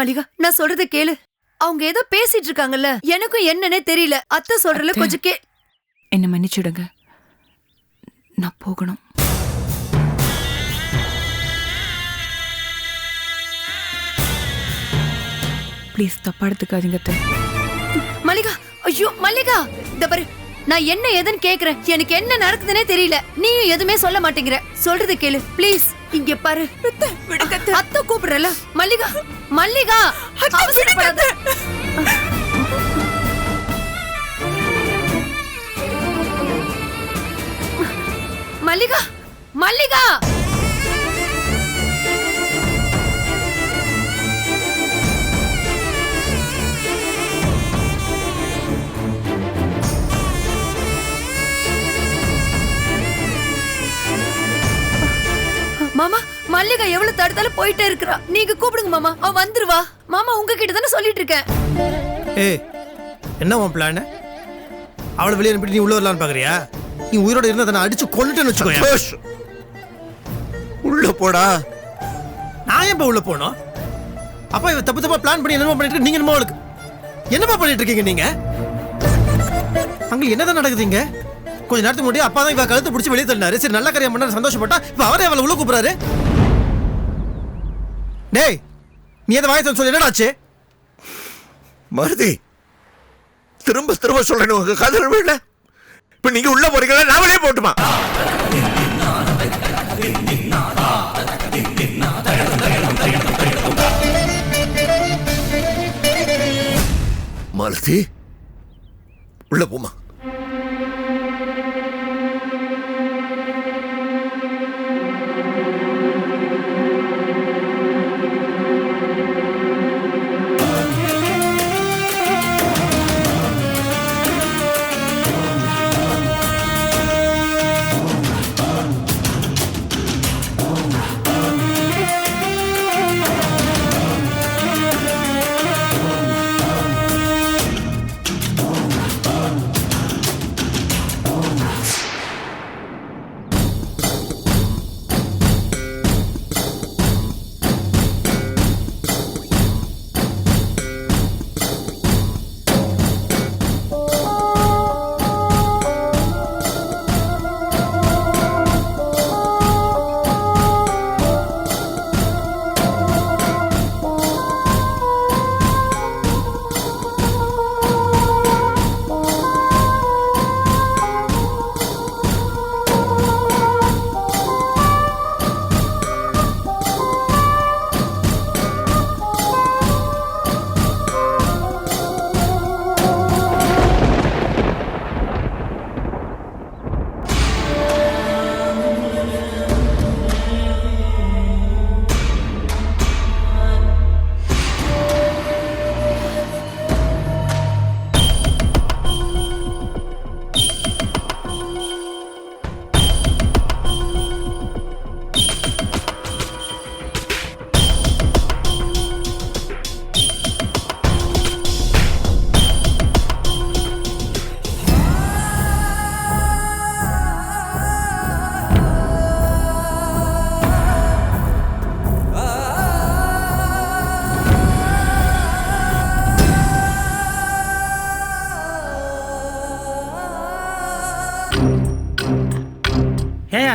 மல்லிகா நான் சொல்றத கேளு. அவங்க ஏதோ பேசிட்டு இருக்காங்கல்ல. எனக்கும் என்னன்னே தெரியல. அத்தை சொல்றல. கொஞ்சம் கே. என்னை மன்னிச்சுடுங்க. நான் போகணும். ப்ளீஸ் தப்பா எடுத்துக்காதீங்க. மல்லிகா ஐயோ மல்லிகா. இந்த பாரு. நான் என்ன ஏதுன்னு கேக்குறேன். எனக்கு என்ன நடக்குதுன்னே தெரியல. நீயும் எதுவுமே சொல்ல மாட்டேங்கிற. சொல்றது கேளு. ப்ளீஸ் இங்க பாரு. அத்தை கூப்பிடுறல மல்லிகா மல்லிகா அவசரப்படாத. மல்லிகா மல்லிகா! மல்லிகா எவ்வளவு தடுத்தாலும் போயிட்டே இருக்கிறா. நீங்க கூப்பிடுங்க மாமா. அவ வந்துருவா. மாமா உங்ககிட்ட தானே சொல்லிட்டு இருக்கேன். ஏய் என்ன உன் பிளான் அவளை வெளியே அனுப்பிட்டு நீ உள்ள வரலான்னு பாக்குறியா? நீ உயிரோட இருந்தா அதை நான் அடிச்சு கொல்லுட்டேன்னு வச்சுக்கோ உள்ள போடா. நான் ஏன் உள்ள போனோம்? அப்பா இவ தப்பு தப்பா பிளான் பண்ணி என்னமோ பண்ணிட்டு நீங்க என்னமோ அவளுக்கு என்னப்பா பண்ணிட்டு இருக்கீங்க நீங்க? அங்க என்னதான் நடக்குதுங்க கொஞ்ச நேரத்துக்கு முன்னாடி அப்பா தான் இவ கழுத்து பிடிச்சி வெளியே தள்ளினாரு. சரி நல்ல காரியம் பண்ண சந்தோஷப்பட்டா இப்ப அவரே அவளை உள்ள கூப்பிடுறாரு. டேய் நீ எதை வாயத்தை சொல்லி என்னடாச்சு மருதி திரும்ப திரும்ப சொல்றேன் உங்க காதல் வீட இப்ப நீங்க உள்ள போறீங்களா? நாமளே போட்டுமா? மருதி உள்ள போமா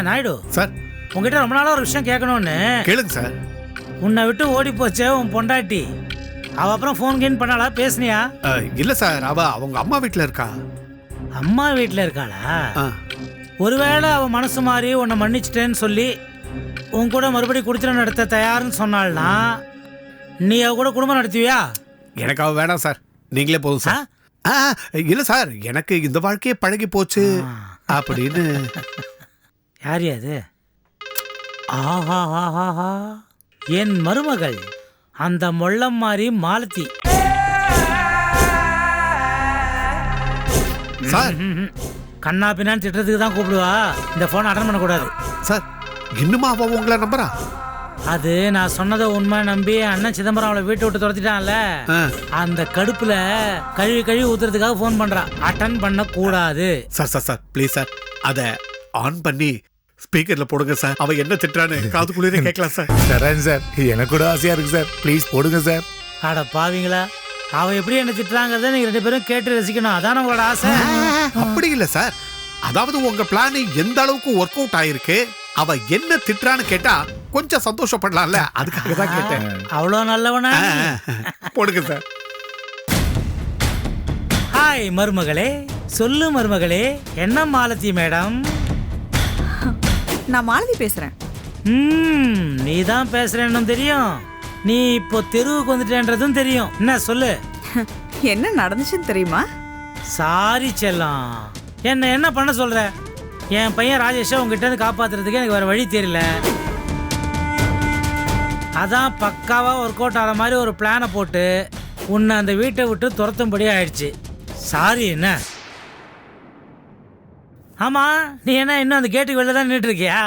நாயுடு சார். உங்ககிட்ட ரொம்ப நாளா ஒரு விஷயம் கேட்கணும்னு. கேளுங்க சார். உன்னை விட்டு ஓடி போச்சே உன் பொண்டாட்டி. அவ அப்புறம் ஃபோன் கீன் பண்ணாளா? பேசுனியா? இல்ல சார். அவ அவங்க அம்மா வீட்ல இருக்கா. அம்மா வீட்டில் இருக்காளா. ஒருவேளை அவ மனசு மாறி உன்னை மன்னிச்சிட்டேன்னு சொல்லி உன் கூட மறுபடியும் குடித்தனம் நடத்த தயாருன்னு சொன்னாள்னா நீ அவ கூட குடும்பம் நடத்துவியா? எனக்கு அவ வேணாம் சார். நீங்களே போதும் சார். இல்ல சார். எனக்கு இந்த வாழ்க்கையே பழகி போச்சு. அப்படின்னு யார் அது? ஆஹா ஆஹா என் மருமகள் அந்த மொள்ளம் மாறி மாலத்தி சார். கண்ணா பின்னான்னு திட்டுறதுக்கு தான் கூப்பிடுவா. இந்த ஃபோனை அட்டன் பண்ணக்கூடாது. சார் இன்னுமா அவ உங்களை நம்புறா? அது நான் சொன்னதை உண்மை நம்பி அண்ணன் சிதம்பரம் அவளை வீட்டை விட்டு துரத்திட்டான்ல. அந்த கடுப்புல கழுவி கழுவி ஊத்துறதுக்காக ஃபோன் பண்றா. அட்டன் பண்ண கூடாது sir sir sir please sir. அத ஆன் பண்ணி ஸ்பீக்கர்ல போடுங்க சார் அவ என்ன திட்டுறான்னு காதுக்குள்ளே கேட்கலாம் சார் தரேன் சார் எனக்கு கூட ஆசையா இருக்கு சார் ப்ளீஸ் போடுங்க சார் அட பாவீங்களா? அவ எப்படி என்ன திட்டுறாங்கிறத நீங்க ரெண்டு பேரும் கேட்டு ரசிக்கணும். அதான் உங்களோட ஆசை? அப்படி இல்ல சார் அதாவது உங்க பிளான் எந்த அளவுக்கு ஒர்க் அவுட் ஆயிருக்கு? அவ என்ன திட்டுறான்னு கேட்டா கொஞ்சம் சந்தோஷப்படலாம்ல? அதுக்காக தான் கேட்டேன். அவ்வளோ நல்லவனா போடுங்க சார் ஹாய் மருமகளே. சொல்லு மருமகளே. என்ன மாலதி மேடம் நான் மாலதி பேசுறேன். ம் நீ தான் பேசுறேன்னு தெரியும். நீ இப்போ தெருவுக்கு வந்துட்டேன்றதும் தெரியும். என்ன சொல்லு? என்ன நடந்துச்சுன்னு தெரியுமா? சாரி செல்லம். என்ன என்ன பண்ண சொல்ற? என் பையன் ராஜேஷை உங்ககிட்ட இருந்து காப்பாத்துறதுக்கு எனக்கு வேற வழி தெரியல. அதான் பக்காவா ஒர்க் அவுட் ஆகிற மாதிரி ஒரு பிளானை போட்டு உன்னை அந்த வீட்டை விட்டு துரத்தும்படி ஆயிடுச்சு. சாரி என்ன? ஆமா நீ என்ன இன்னும் அந்த கேட்டுக்கு வெளில தான் நின்றுட்டு இருக்கியா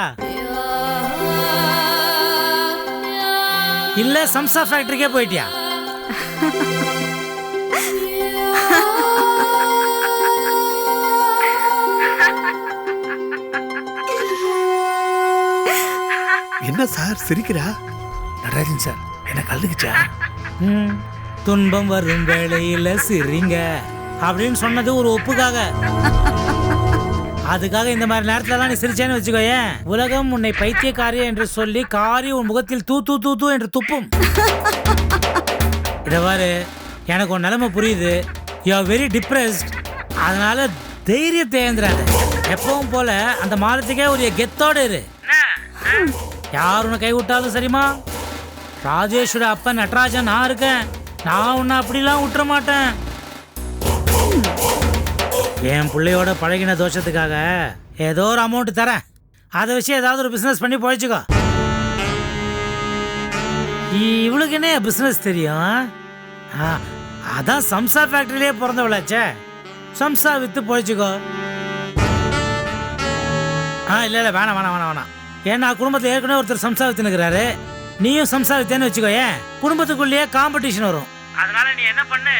இல்ல சம்சா ஃபேக்டரிக்கே போயிட்டியா? என்ன சார் சிரிக்கிறா? நடராஜன் சார். என்ன கலந்துக்குச்சா? ம் துன்பம் வரும் வேளையில சிரிங்க அப்படின்னு சொன்னது ஒரு ஒப்புக்காக. அதுக்காக இந்த மாதிரி நேரத்துலலாம் நீ சிரிச்சேன்னு வச்சுக்கோயேன். உலகம் உன்னை பைத்தியக்காரி என்று சொல்லி காரி உன் முகத்தில் தூ தூ தூ தூ என்று துப்பும். இதவாறு எனக்கு உன் நிலைமை புரியுது. யூ ஆர் வெரி டிப்ரெஸ்ட் அதனால தைரியத்தை ஏந்திராத. எப்பவும் போல அந்த மாதத்துக்கே ஒரு கெத்தோட இரு. யார் உன்னை கை விட்டாலும் சரிமா ராஜேஷோட அப்பா நட்ராஜன் நான் இருக்கேன். நான் உன்னை அப்படிலாம் விட்டுற மாட்டேன் என் பிள்ளையோட பழகின தோஷத்துக்காக ஏதோ ஒரு அமௌண்ட் தரேன். அதை வச்சு ஏதாவது ஒரு பிஸ்னஸ் பண்ணி பொழைச்சிக்கோ. இவளுக்கு என்ன பிஸ்னஸ் தெரியும்? ஆ, அதான் சம்சா ஃபேக்டரியிலே பிறந்தவளாச்சே சம்சா வித்து பொழைச்சிக்கோ. ஆ இல்லை இல்லை வேணாம் வேணாம் வேணாம் வேணாம். ஏன்னா குடும்பத்தில் ஏற்கனவே ஒருத்தர் சம்சா வித்துனுக்குறாரு நீயும் சம்சா வித்தேன்னு வச்சுக்கோ ஏன்? குடும்பத்துக்குள்ளேயே காம்படிஷன் வரும். அதனால நீ என்ன பண்ணு?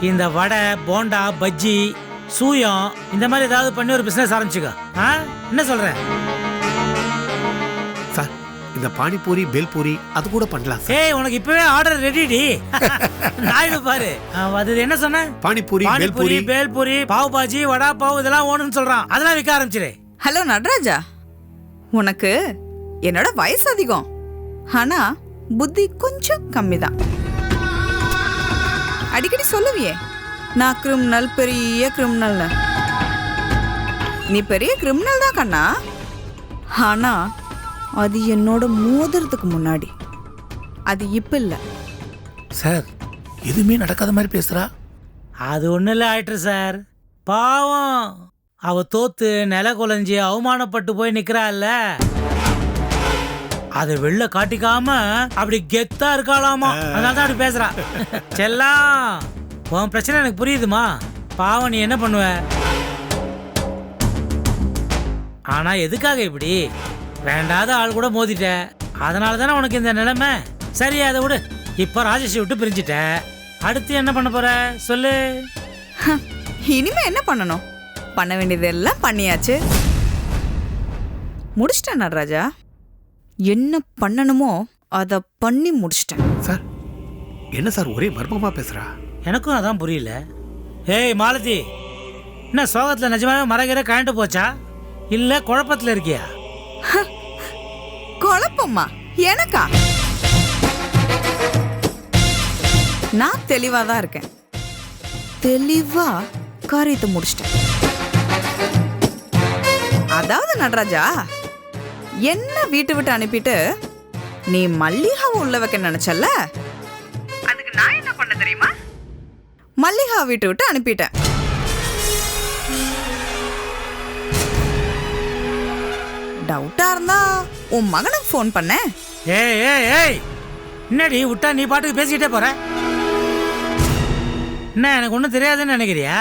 இந்த வடை போண்டா பஜ்ஜி சூயம் இந்த மாதிரி ஏதாவது பண்ணி ஒரு பிசினஸ் ஆரம்பிச்சுக்கோ. ஆ? என்ன சொல்ற? சார் இந்த பானிபூரி பேல்பூரி அது கூட பண்ணலாம் சார். ஏய் உனக்கு இப்பவே ஆர்டர் ரெடிடி நாயுடு பாரு. அது என்ன சொன்ன? பானிபூரி பானிபூரி பேல்பூரி. பேல்பூரி பாவ் பாஜி வடா பாவ் இதெல்லாம் ஓணுன்னு சொல்றான். அதெல்லாம் விற்க ஆரம்பிச்சிரு. ஹலோ நடராஜா. உனக்கு என்னோட வயசு அதிகம். ஆனா புத்தி கொஞ்சம் கம்மி தான் அடிக்கடி சொல்லுவியே. நான் கிரிமினல் பெரிய கிரிமினல்னு நீ பெரிய கிரிமினல் தான் கண்ணா. ஆனா அது என்னோட மோதுறதுக்கு முன்னாடி. அது இப்ப இல்லை. சார் எதுவுமே நடக்காத மாதிரி பேசுறா. அது ஒன்றும் இல்லை ஆயிட்டு சார். பாவம். அவ தோத்து நில குலைஞ்சி அவமானப்பட்டு போய் நிக்கிறாள்ல அதை வெளில காட்டிக்காம அப்படி கெத்தா இருக்காளாமா. அதனால தான் அப்படி பேசுறா. செல்லாம் உன் பிரச்சனை எனக்கு புரியுதுமா. பாவம் நீ என்ன பண்ணுவ? ஆனா எதுக்காக இப்படி? வேண்டாத ஆள் கூட மோதிட்ட. அதனால தானே உனக்கு இந்த நிலைமை? சரி அதை விடு. இப்ப ராஜேஷை விட்டு பிரிஞ்சிட்ட. அடுத்து என்ன பண்ண போற? சொல்லு. இனிமே என்ன பண்ணணும்? பண்ண வேண்டியதெல்லாம் பண்ணியாச்சு. முடிச்சிட்டேன் நடராஜா என்ன பண்ணணுமோ அதை பண்ணி முடிச்சிட்டேன். சார் என்ன சார் ஒரே மர்மமா பேசுறா? எனக்கும் அதான் புரியல. ஏய் மாலதி என்ன சோகத்தில் நிஜமாவே மரகிற கழண்டு போச்சா? இல்லை குழப்பத்தில் இருக்கியா? குழப்பமா? எனக்கா? நான் தெளிவாக தான் இருக்கேன். தெளிவாக காரியத்தை முடிச்சிட்டேன். அதாவது நடராஜா என்ன வீட்டு விட்டு அனுப்பிட்டு நீ மல்லிகாவை உள்ள வைக்க நினைச்சல்ல? மல்லிகா வீட்டு விட்டு அனுப்பிட்டேன். டவுட்டா இருந்தா உன் மகனுக்கு ஃபோன் பண்ணேன் ஏய் ஏய் ஏய்! என்னடி விட்டா நீ பாட்டுக்கு பேசிக்கிட்டே போற? என்ன எனக்கு ஒன்றும் தெரியாதுன்னு நினைக்கிறியா?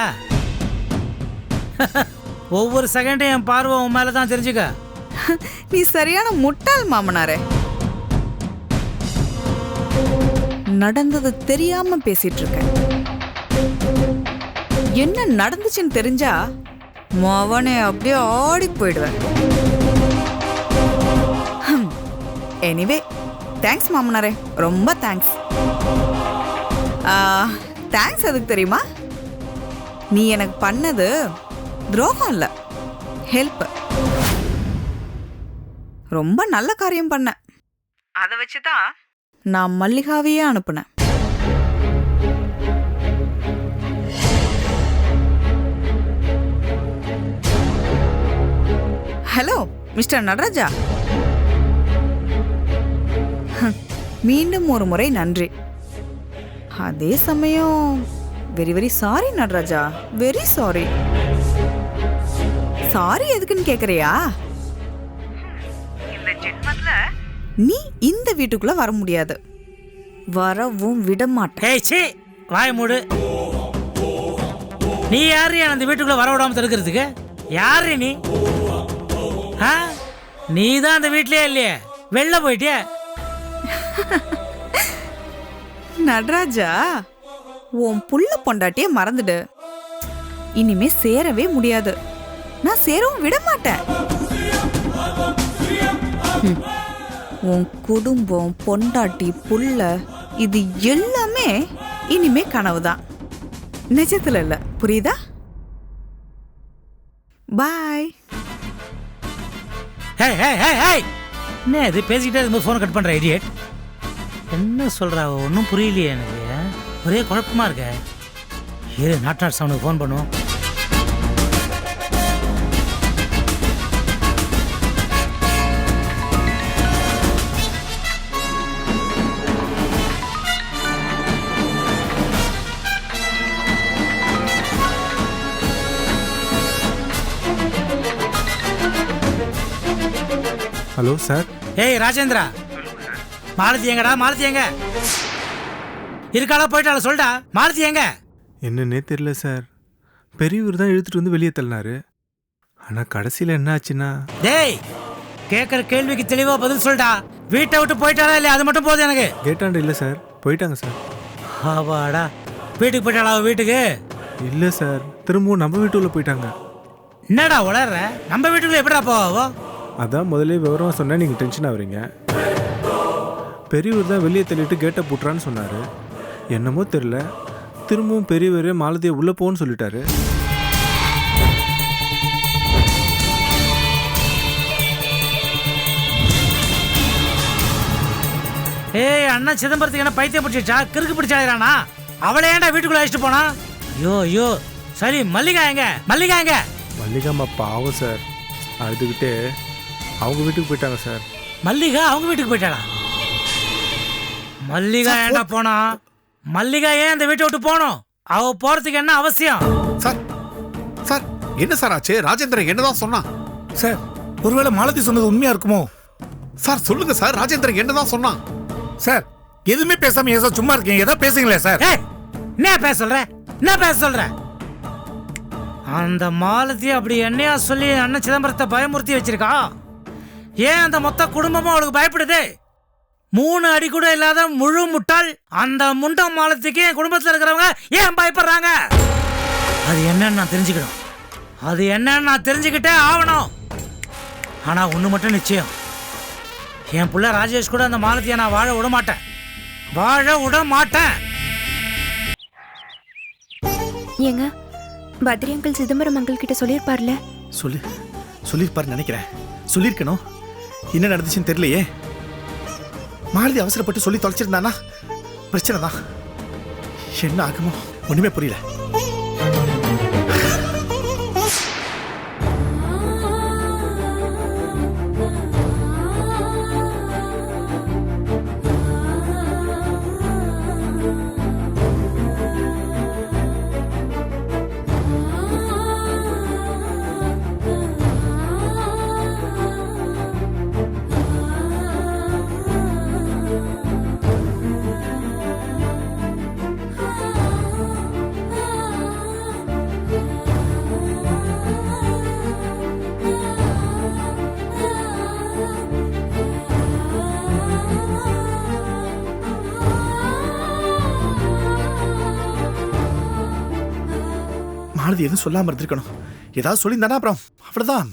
ஒவ்வொரு செகண்டும் என் பார்வை உன் மேல தான் தெரிஞ்சுக்க. நீ சரியான முட்டாள் மாமனாரே. நடந்தது தெரியாம பேசிட்டு இருக்க. என்ன நடந்துச்சுன்னு தெரிஞ்சா மவனே அப்படியே ஆடி போயிடுவேன். எனிவே தேங்க்ஸ் மாமனாரே. ரொம்ப தேங்க்ஸ் தேங்க்ஸ் எதுக்கு தெரியுமா? நீ எனக்கு பண்ணது துரோகம் இல்லை. ஹெல்ப் ரொம்ப நல்ல காரியம் பண்ண. அதை வச்சு தான் நான் மல்லிகாவையே அனுப்புனேன். Hello mister Nataraja. மீண்டும் ஒரு முறை நன்றி. அதே சமயம் very very sorry Nataraja very sorry sorry எதுக்குன்னு கேக்குறியா? இந்த ஜென்மத்துல நீ இந்த வீட்டுக்குள்ள வர முடியாது. வரவும் விட மாட்டேன் ஏய் சீ வாய் மூடு. நீ யாரு? அந்த வீட்டுக்குள்ள வர விடாம தடுக்கிறதுக்கு? யாரு நீ? ஆ? நீ தான் அந்த வீட்லயே இல்லையே? வெளில போயிட்டியா? நடராஜா உன் புள்ள பொண்டாட்டிய மறந்துடு. இனிமே சேரவே முடியாது. நான் சேரவும் விட மாட்டேன். உன் குடும்பம் பொண்டாட்டி புள்ள இது எல்லாமே இனிமே கனவுதான். நிஜத்துல இல்ல. புரியுதா? பாய் ஹே ஹே ஹே ஏய் என்ன இது? பேசிக்கிட்டே இருக்கும்போது ஃபோனை கட் பண்ணுற ஐடியட் என்ன சொல்கிறா ஒன்றும் புரியலையே எனக்கு. ஒரே குழப்பமா இருக்க. இரு நாட் நாட் சவுனுக்கு ஃபோன் பண்ணுவோம். Hello sir. ஏய் ராஜேந்திரா. மாலதி எங்கடா மாலதி எங்க? இருக்காளா போயிட்டாளா சொல்டா. மாலதி எங்க? என்னன்னே தெரியல சார். பெரியவர் தான் இழுத்துட்டு வந்து வெளியே தள்ளினாரு. ஆனால் கடைசியில் என்ன ஆச்சுன்னா? டேய் கேட்குற கேள்விக்கு தெளிவா பதில் சொல்டா. வீட்டை விட்டு போயிட்டாளா இல்லையா? அது மட்டும் போதும் எனக்கு. கேட்டாண்ட இல்லை சார். போயிட்டாங்க சார். ஆவாடா வீட்டுக்கு போயிட்டாளா அவ வீட்டுக்கு? இல்லை சார். திரும்பவும் நம்ம வீட்டுக்குள்ளே போயிட்டாங்க. என்னடா உளர்ற? நம்ம வீட்டுக்குள்ள எப்படிடா போவோ அதான் முதல்ல விவரம் சொன்னால் நீங்கள் டென்ஷன் ஆகுறீங்க பெரியவர் தான் வெளியே தள்ளிட்டு கேட்டை பூட்டுறான்னு சொன்னார். என்னமோ தெரில திரும்பவும் பெரியவர் மாலதியை உள்ளே போன்னு சொல்லிட்டாரு. ஏய் அண்ணா சிதம்பரத்துக்கு என்ன பைத்தியம் பிடிச்சிச்சா கிறுக்கு பிடிச்சாயிரானா அவளை ஏன்டா வீட்டுக்குள்ள அழைச்சிட்டு போனா? ஐயோ ஐயோ. சரி மல்லிகா எங்க? மல்லிகா எங்க? மல்லிகாம்மா பாவம் சார். அழுதுகிட்டே அவங்க வீட்டுக்கு போயிட்டாங்க சார். மல்லிகா அவங்க வீட்டுக்கு போயிட்டாளா? மல்லிகா ஏன்டா போனா? மல்லிகா ஏன் இந்த வீட்டை விட்டு போனோம்? அவ போறதுக்கு என்ன அவசியம்? சார் சார் என்ன சார் ஆச்சு? ராஜேந்திரன் என்னதான் சொன்னான்? சார் ஒருவேளை மாலதி சொன்னது உண்மையா இருக்குமோ? சார் சொல்லுங்க சார் ராஜேந்திரன் என்னதான் சொன்னான்? சார் எதுவுமே பேசாம ஏதோ சும்மா இருக்கீங்க. ஏதோ பேசுங்களேன் சார்? என்ன பேச சொல்ற? என்ன பேச சொல்ற? அந்த மாலதி அப்படி என்னையா சொல்லி அண்ணன் சிதம்பரத்தை பயமுறுத்தி வச்சிருக்கா? ஏன் அந்த மொத்த குடும்பமும் அவளுக்கு பயப்படுது? மூணு அடி கூட இல்லாத முழு முட்டாள் அந்த முண்டம் மாலத்துக்கு என் குடும்பத்தில் இருக்கிறவங்க ஏன் பயப்படுறாங்க? அது என்னன்னு நான் தெரிஞ்சுக்கணும். அது என்னன்னு நான் தெரிஞ்சுக்கிட்டே ஆகணும். ஆனா ஒண்ணு மட்டும் நிச்சயம். என் புள்ள ராஜேஷ் கூட அந்த மாலத்தியை நான் வாழ விட மாட்டேன். வாழ விட மாட்டேன். ஏங்க பத்ரி அங்கிள் சிதம்பரம் அங்கிள் கிட்ட சொல்லியிருப்பார்ல? சொல்லு. சொல்லியிருப்பாருன்னு நினைக்கிறேன். சொல்லியிருக்கணும். என்ன நடந்துச்சுன்னு தெரியலையே. மாலதி அவசரப்பட்டு சொல்லி தொலைச்சிருந்தானா? பிரச்சனை தான் என்ன ஆகுமோ? ஒண்ணுமே புரியல. பாரதி எதுவும் சொல்லாமல் இருந்திருக்கணும். ஏதாவது சொல்லியிருந்தானா அப்புறம்? அவ்வளோதான்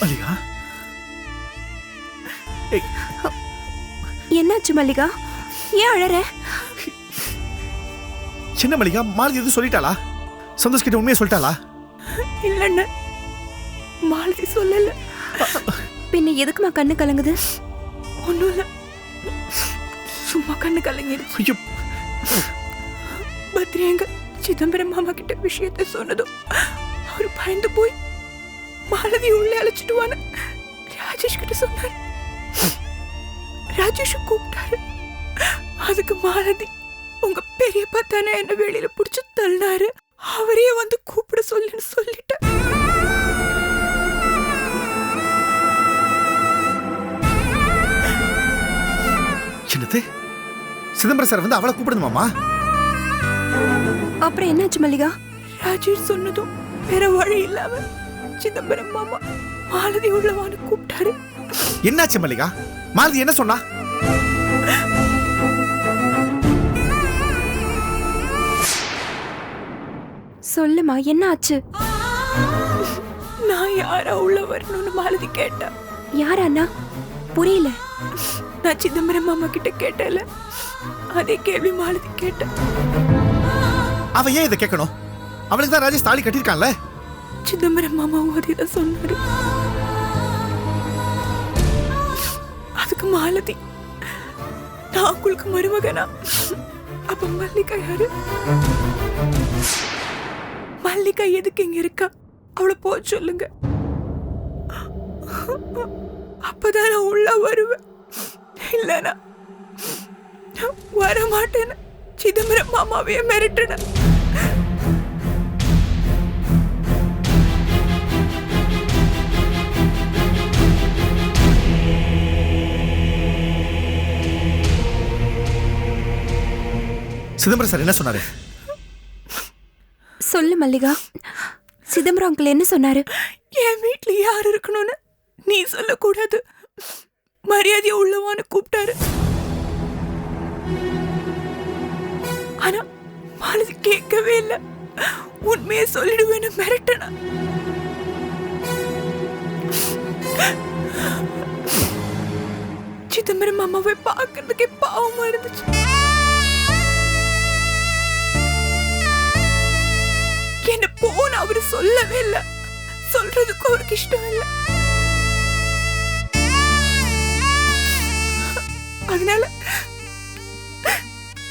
மல்லிகா? என்னாச்சு மல்லிகா? ஏன் அழற? சின்ன மல்லிகா? மாலதி எதுவும் சொல்லிட்டாளா? சந்தோஷ் கிட்ட உண்மையை சொல்லிட்டாளா? இல்லண்ண மாலதி சொல்லல. பின்ன எதுக்குமா கண்ணு கலங்குது? ஒண்ணும் இல்ல. சும்மா கண்ணு கலங்கிடுச்சு பத்ரியங்க சிதம்பரம் மாமா கிட்ட விஷயத்த சொன்னதும் அவர் பயந்து போய் மாலதி உள்ளே அழைச்சிட்டு வான்னு ராஜேஷ் கிட்ட சொன்னாரு. ராஜேஷ் கூப்பிட்டாரு. அதுக்கு மாலதி உங்க பெரியப்பா தானே என்ன வெளியில புடிச்சு தள்ளினாரு அவரே வந்து கூப்பிட சொல்லுன்னு சொல்லிட்டேன். என்னது? சிதம்பரம் சார் வந்து அவளை கூப்பிடுமாமா அப்புறம் என்னாச்சு மல்லிகா? ராஜேஷ் சொன்னதும் வேற வழி இல்லாம சிதம்பரம் மாமா மாலதி உள்ளவான்னு கூப்பிட்டாரு. என்னாச்சு மல்லிகா? மாலதி என்ன சொன்னா? சொல்லுமா என்ன ஆச்சு நான் யாரா உள்ள வரணும்னு மாலதி கேட்டா. யார் அண்ணா? புரியல. நான் சிதம்பரம் மாமா கிட்ட கேட்டல அதே கேள்வி மாலதி கேட்டேன் அவ ஏன் இதை கேட்கணும்? அவளுக்கு தான் ராஜேஷ் தாலி கட்டியிருக்கான்ல. சிதம்பரம் மாமாவும் அதே தான் சொன்னாரு. அதுக்கு மாலதி நான் உங்களுக்கு மருமகனா? அப்ப மல்லிகா யாரு? மல்லிகா எதுக்கு இங்க இருக்கா? அவளை போ சொல்லுங்க. அப்பதான் நான் உள்ள வருவேன். இல்லனா வர மாட்டேன்னு சிதம்பரம் மாமாவையே மிரட்டுனேன். சிதம்பரம் சார் என்ன சொன்னாரு? சொல்லு மல்லிகா. சிதம்பரம் அங்கிள் என்ன சொன்னாரு? என் வீட்ல யார் இருக்கணும்னு நீ சொல்லக்கூடாது. மரியாதையை உள்ளவான்னு கூப்பிட்டாரு. ஆனா மாலதி கேட்கவே இல்லை. உண்மையை சொல்லிடுவேன்னு மிரட்டனா. சிதம்பரம் அம்மாவை பார்க்கறதுக்கே பாவமா இருந்துச்சு. என்ன போன அவரு சொல்லவே இல்லை. சொல்றதுக்கு அவருக்கு இஷ்டம் இல்லை. அதனால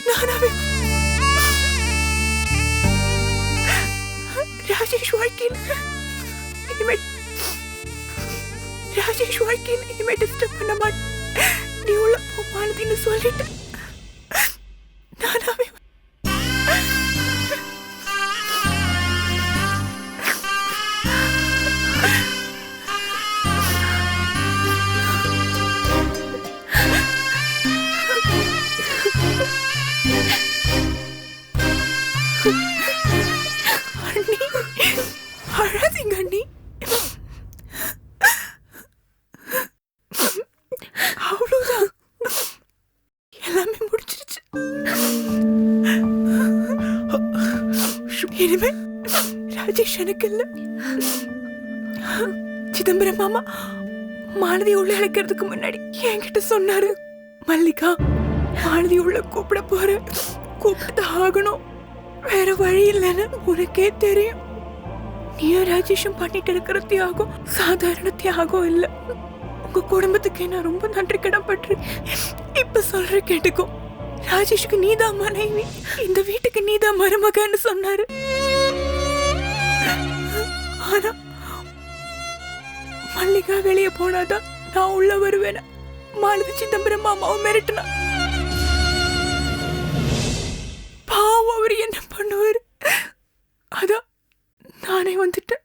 நானாவே ராஜேஷ் வாழ்க்கையில் இனிமே ராஜேஷ் வாழ்க்கையில் இனிமே டிஸ்டர்ப் பண்ண மாட்டேன். நீ உள்ள போமானதுன்னு சொல்லிட்டு. நானாவே ராஜேஷ் எனக்கு இல்ல சிதம்பரம் மாமா மாலதி உள்ள அழைக்கிறதுக்கு முன்னாடி என்கிட்ட சொன்னாரு. மல்லிகா மாலதி உள்ள கூப்பிட போற கூப்பிட்டு ஆகணும். வேற வழி இல்லைன்னு உனக்கே தெரியும். நீயும் ராஜேஷும் பண்ணிட்டு இருக்கிற தியாகம் சாதாரண தியாகம் இல்லை. உங்க குடும்பத்துக்கு நான் ரொம்ப நன்றி கடன்பட்டு இப்ப சொல்ற கேட்டுக்கோ. ராஜேஷுக்கு நீதான் மனைவி. இந்த வீட்டுக்கு நீதான் மருமகன்னு சொன்னாரு. ஆனா மல்லிகா வெளியே போனாதான் நான் உள்ள வருவேன் மாலதி சிதம்பரம் மாமாவை மிரட்டினா பாவம் அவர் என்ன பண்ணுவாரு? அதான் நானே வந்துட்டேன்.